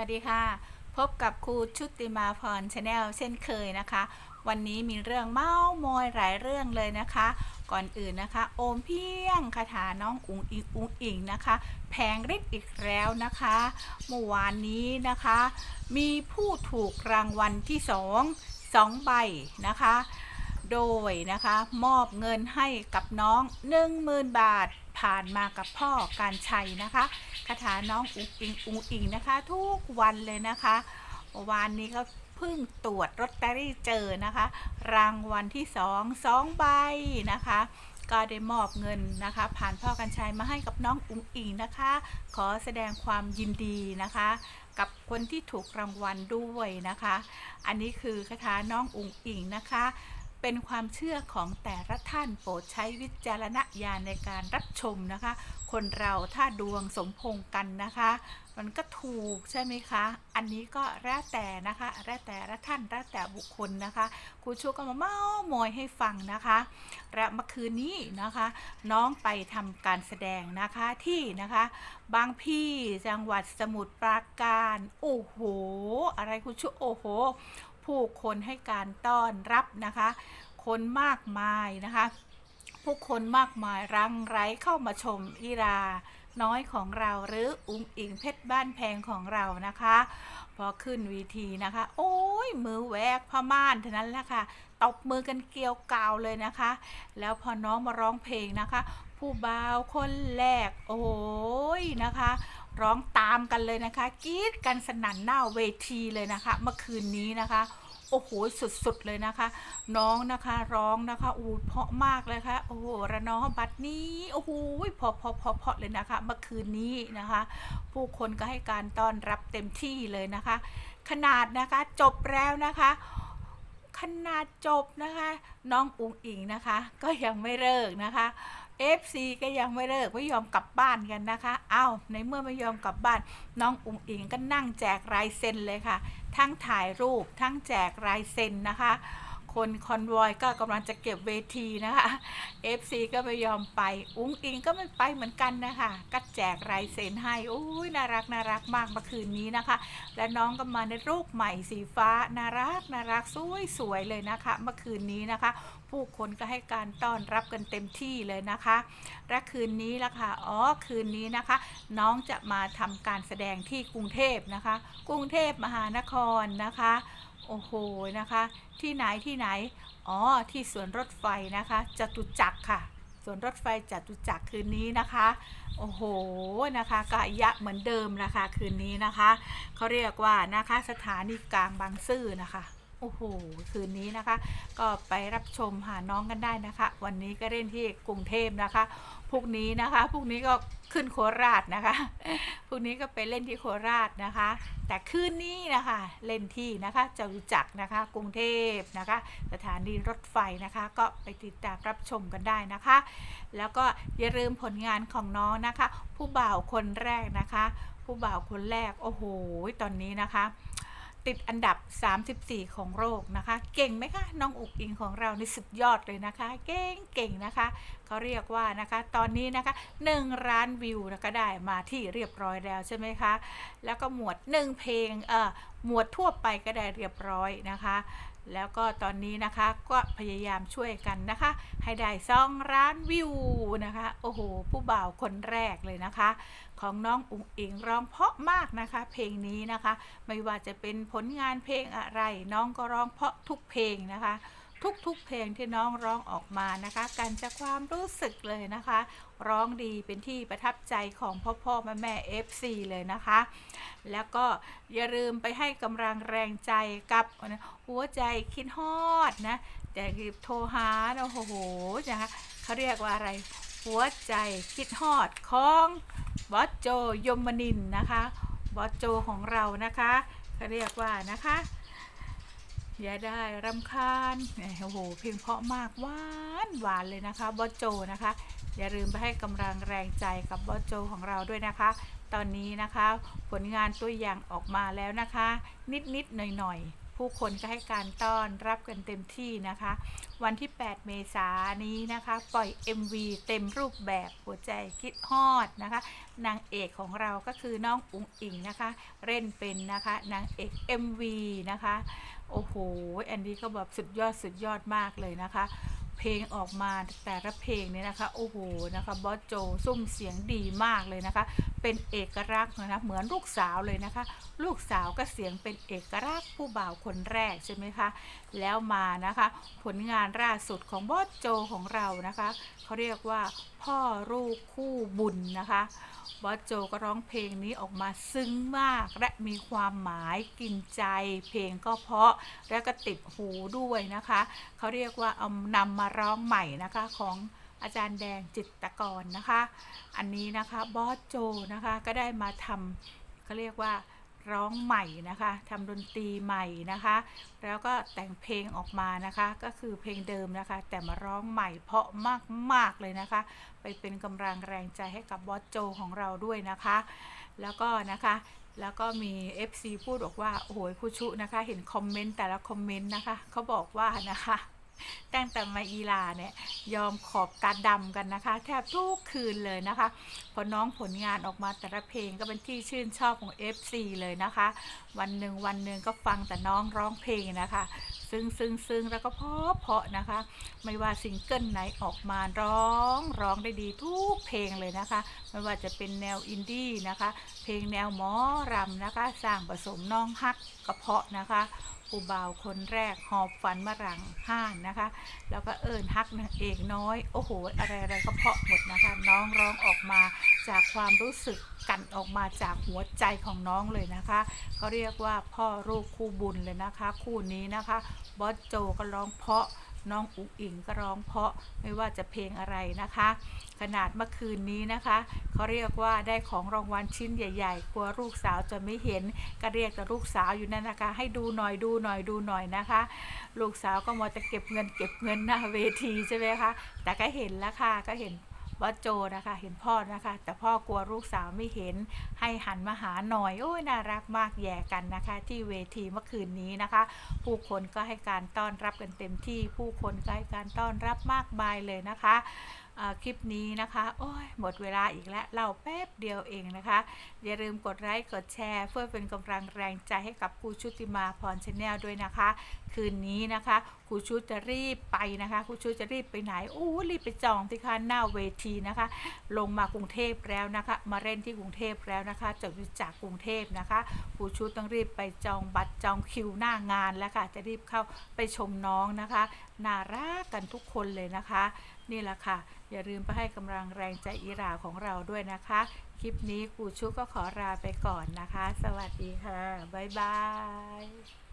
วัสดีค่ะ พบกับครูชุติมาพรชาแนลเช่นเคยนะคะ วันนี้มีเรื่องเมาส์มอยหลายเรื่องเลยนะคะ ก่อนอื่นนะคะ โอมเพียงคาถาน้องอุ๋งอิงอุ๋งอิงนะคะ แพงฤทธิ์อีกแล้วนะคะเมื่อวานนี้นะคะ มีผู้ถูกรางวัลที่สองสองใบนะคะ โดยนะคะมอบเงินให้กับน้อง 10,000 บาท ผ่านมากับพ่อการชัยนะคะคาถาน้องอุ๋งอิงอุ๋งอิงนะคะ ทุกวันเลยนะคะวานนี้ก็เพิ่งตรวจลอตเตอรี่เจอนะคะ รางวัลที่สองสองใบนะคะ ก็ได้มอบเงินนะคะ ผ่านพ่อกันชัยมาให้กับน้องอุ๋งอิงนะคะ ขอแสดงความยินดีนะคะ กับคนที่ถูกรางวัลด้วยนะคะ อันนี้คือคาถาน้องอุ๋งอิงนะคะ เป็นความเชื่อของแต่ละท่านโปรดใช้วิจารณญาณในการรับชมนะคะ คนเราถ้าดวงสมพงกันนะคะ มันก็ถูกใช่ไหมคะ อันนี้ก็แล้วแต่นะคะแล้วแต่ละท่านแล้วแต่บุคคลนะคะครูชูก็มาเมาส์มอยให้ฟังนะคะ และเมื่อคืนนี้นะคะ น้องไปทำการแสดงนะคะที่นะคะ บางพี่จังหวัดสมุทรปราการ โอ้โห อะไรครูชูโอ้โห ผู้คนให้การต้อนรับนะคะ คนมากมายนะคะ ผู้คนมากมายรังไหรเข้ามาชมอีราน้อยของเราหรืออุ้งอิงเพชรบ้านแพงของเรานะคะ พอขึ้นวีทีนะคะ โอ้ยมือแหวกผ้าม่านเท่านั้นแหละค่ะตบมือกันเกลียวกาวเลยนะคะ แล้วพอน้องมาร้องเพลงนะคะ ผู้บ่าวคนแรกโอ้ยนะคะ ร้องตามกันเลยนะคะกรี๊ดกันสนั่นหน้าเวทีเลยนะคะ เมื่อคืนนี้นะคะโอ้โหสุดๆเลยนะคะ น้องนะคะร้องนะคะอูเพาะมากเลยค่ะโอ้โหระนองบัดนี้โอ้โหเพอพอพอพอเลยนะคะ เมื่อคืนนี้นะคะ ผู้คนก็ให้การต้อนรับเต็มที่เลยนะคะ ขนาดนะคะจบแล้วนะคะขนาดจบนะคะ น้องอุ๋งอิงนะคะ ก็ยังไม่เลิกนะคะ FC ก็ยังไม่เลิกไม่ยอมกลับบ้านกันนะคะ เอ้าในเมื่อไม่ยอมกลับบ้าน น้องอุ๋งอิงก็นั่งแจกลายเซ็นเลยค่ะ ทั้งถ่ายรูปทั้งแจกลายเซ็นนะคะ คนคอนวอยก็กำลังจะเก็บเวทีนะคะ FC ก็ไม่ยอมไป อุ้งอิงก็ไม่ไปเหมือนกันนะคะก็แจกลายเซ็นให้อุ้ยน่ารักน่ารักมากเมื่อคืนนี้นะคะ และน้องก็มาในรูปใหม่สีฟ้าน่ารักน่ารักสวยสวยเลยนะคะ เมื่อคืนนี้นะคะผู้คนก็ให้การต้อนรับกันเต็มที่เลยนะคะ และคืนนี้ละค่ะ อ๋อ คืนนี้นะคะ น้องจะมาทำการแสดงที่กรุงเทพนะคะ กรุงเทพมหานครนะคะ โอ้โห นะคะ ที่ไหนที่ไหน อ๋อ ที่สวนรถไฟนะคะจตุจักรค่ะสวนรถไฟจตุจักรคืนนี้นะคะ โอ้โห นะคะกะยะเหมือนเดิมนะคะ คืนนี้นะคะ เขาเรียกว่านะคะสถานีกลางบางซื่อนะคะ โอ้โห คืนนี้นะคะ ก็ไปรับชมหาน้องกันได้นะคะ วันนี้ก็เล่นที่กรุงเทพนะคะ พรุ่งนี้นะคะ พรุ่งนี้ก็ขึ้นโคราชนะคะ พรุ่งนี้ก็ไปเล่นที่โคราชนะคะ แต่คืนนี้นะคะ เล่นที่นะคะจตุจักนะคะ กรุงเทพนะคะ สถานีรถไฟนะคะ ก็ไปติดตามรับชมกันได้นะคะ แล้วก็อย่าลืมผลงานของน้องนะคะ ผู้บ่าวคนแรกนะคะ ผู้บ่าวคนแรก โอ้โห ตอนนี้นะคะ ติดอันดับ 34 ของโลกนะคะ เก่งไหมคะ น้องอุกอิงของเราในสุดยอดเลยนะคะ เก่งเก่งนะคะเขาเรียกว่านะคะ ตอนนี้นะคะ1ล้านวิวนะคะได้มาที่เรียบร้อยแล้วใช่ไหมคะ แล้วก็หมวด 1 เพลงเอ่อหมวดทั่วไปก็ได้เรียบร้อยนะคะ แล้วก็ตอนนี้นะคะก็พยายามช่วยกันนะคะ ให้ได้ซองร้านวิวนะคะ โอ้โห ผู้บ่าวคนแรกเลยนะคะ ของน้องอุ๋งอิงร้องเพราะมากนะคะ เพลงนี้นะคะ ไม่ว่าจะเป็นผลงานเพลงอะไร น้องก็ร้องเพราะทุกเพลงนะคะ ทุกๆ เพลงที่น้องร้องออกมานะคะการจากความรู้สึกเลยนะคะ ร้องดีเป็นที่ประทับใจของพ่อพ่อแม่แม่ FC เลยนะคะ แล้วก็อย่าลืมไปให้กำลังแรงใจกับหัวใจคิดฮอดนะแต่คือโทรหาโอ้โหนะคะเขาเรียกว่าอะไรหัวใจคิดฮอดของบอสโจยมนินนะคะบอสโจของเรานะคะเขาเรียกว่านะคะ อย่าได้รำคาญโอ้โหเพลงเพราะมากหวานหวานเลยนะคะบอโจนะคะ อย่าลืมไปให้กำลังแรงใจกับบอโจของเราด้วยนะคะ ตอนนี้นะคะผลงานตัวอย่างออกมาแล้วนะคะ นิดนิดๆหน่อยหน่อยๆ ผู้คนก็ให้การต้อนรับกันเต็มที่นะคะ วันที่ 8 เมษายนนี้นะคะ ปล่อย MV เต็มรูปแบบหัวใจคิดฮอดนะคะ นางเอกของเราก็คือน้องอุ๋งอิงนะคะ เล่นเป็นนะคะนางเอก MV นะคะ โอ้โหแอนดี้ก็แบบสุดยอดสุดยอดมากเลยนะคะ เพลงออกมาแต่ละเพลงเนี่ยนะคะ โอ้โหนะคะบอสโจซุ่มเสียงดีมากเลยนะคะเป็นเอกลักษณ์นะคะเหมือนลูกสาวเลยนะคะ ลูกสาวก็เสียงเป็นเอกลักษณ์ผู้บ่าวคนแรกใช่ไหมคะแล้วมานะคะ ผลงานล่าสุดของบอสโจของเรานะคะเขาเรียกว่าพ่อลูกคู่บุญนะคะบอสโจก็ร้องเพลงนี้ออกมาซึ้งมากและมีความหมายกินใจ เพลงก็เพราะและก็ติดหูด้วยนะคะเขาเรียกว่าเอานำมาร้องใหม่นะคะของ อาจารย์แดงจิตรกรนะคะ อันนี้นะคะบอสโจนะคะก็ได้มาทำเขาเรียกว่าร้องใหม่นะคะทำดนตรีใหม่นะคะ แล้วก็แต่งเพลงออกมานะคะ ก็คือเพลงเดิมนะคะ แต่มาร้องใหม่เพราะมากๆเลยนะคะ ไปเป็นกำลังแรงใจให้กับบอสโจของเราด้วยนะคะ แล้วก็นะคะแล้วก็มี FC พูดบอกว่า โอ้โหครูชุนะคะ เห็นคอมเมนต์แต่ละคอมเมนต์นะคะเขาบอกว่านะคะ ตั้งแต่มาอีลาเนี่ยยอมขอบตาดำกันนะคะ แทบทุกคืนเลยนะคะพอน้องผลงานออกมาแต่ละเพลงก็เป็นที่ชื่นชอบของ FC เลยนะคะ วันหนึ่งวันหนึ่งก็ฟังแต่น้องร้องเพลงนะคะ ซึ่งซึ่งซึ่งแล้วก็เพาะเพาะนะคะ ไม่ว่าซิงเกิลไหนออกมาร้องร้องได้ดีทุกเพลงเลยนะคะ ไม่ว่าจะเป็นแนวอินดี้นะคะ เพลงแนวหมอรำนะคะ สร้างผสมน้องฮักกระเพาะนะคะ ผู้บ่าวคนแรกหอบฝันมารังห้านนะคะ แล้วก็เอิญฮักนางเอกน้อย โอ้โห อะไรอะไรก็เพาะหมดนะคะ น้องร้องออกมาจากความรู้สึกกันออกมาจากหัวใจของน้องเลยนะคะเขาเรียกว่าพ่อลูกคู่บุญเลยนะคะ คู่นี้นะคะบอสโจก็ร้องเพาะ น้องอุ๋งอิงก็ร้องเพราะไม่ว่าจะเพลงอะไรนะคะ ขนาดเมื่อคืนนี้นะคะเขาเรียกว่าได้ของรางวัลชิ้นใหญ่ ๆ กลัวลูกสาวจะไม่เห็นก็เรียกแต่ลูกสาวอยู่นั่นนะคะ ให้ดูหน่อยดูหน่อยดูหน่อยนะคะ ลูกสาวก็มัวจะเก็บเงินเก็บเงินหน้าเวทีใช่ไหมคะแต่ก็เห็นแล้วค่ะก็เห็น บอสโจนะคะ เห็นพ่อนะคะ แต่พ่อกลัวลูกสาวไม่เห็นให้หันมาหาหน่อยโอ้ยน่ารักมากแย่กันนะคะ ที่เวทีเมื่อคืนนี้นะคะ ผู้คนก็ให้การต้อนรับกันเต็มที่ ผู้คนก็ให้การต้อนรับมากมายเลยนะคะ คลิปนี้นะคะ โอ้ยหมดเวลาอีกแล้วเล่าแป๊บเดียวเองนะคะ อย่าลืมกดไลค์กดแชร์ เพื่อเป็นกำลังแรงใจให้กับครูชุติมาพรชแนลด้วยนะคะ คืนนี้นะคะครูชุจะรีบไปนะคะครูชุจะรีบไปไหนอู้รีบไปจองที่ค่าหน้าเวทีนะคะ ลงมากรุงเทพแล้วนะคะ มาเล่นที่กรุงเทพแล้วนะคะจากจากกรุงเทพนะคะครูชุต้องรีบไปจองบัตรจองคิวหน้างานแล้วค่ะจะรีบเข้าไปชมน้องนะคะน่ารักกันทุกคนเลยนะคะ นี่แหละค่ะ อย่าลืมไปให้กำลังแรงใจอีหราของเราด้วยนะคะ คลิปนี้ครูชุก็ขอลาไปก่อนนะคะ สวัสดีค่ะ บ๊ายบาย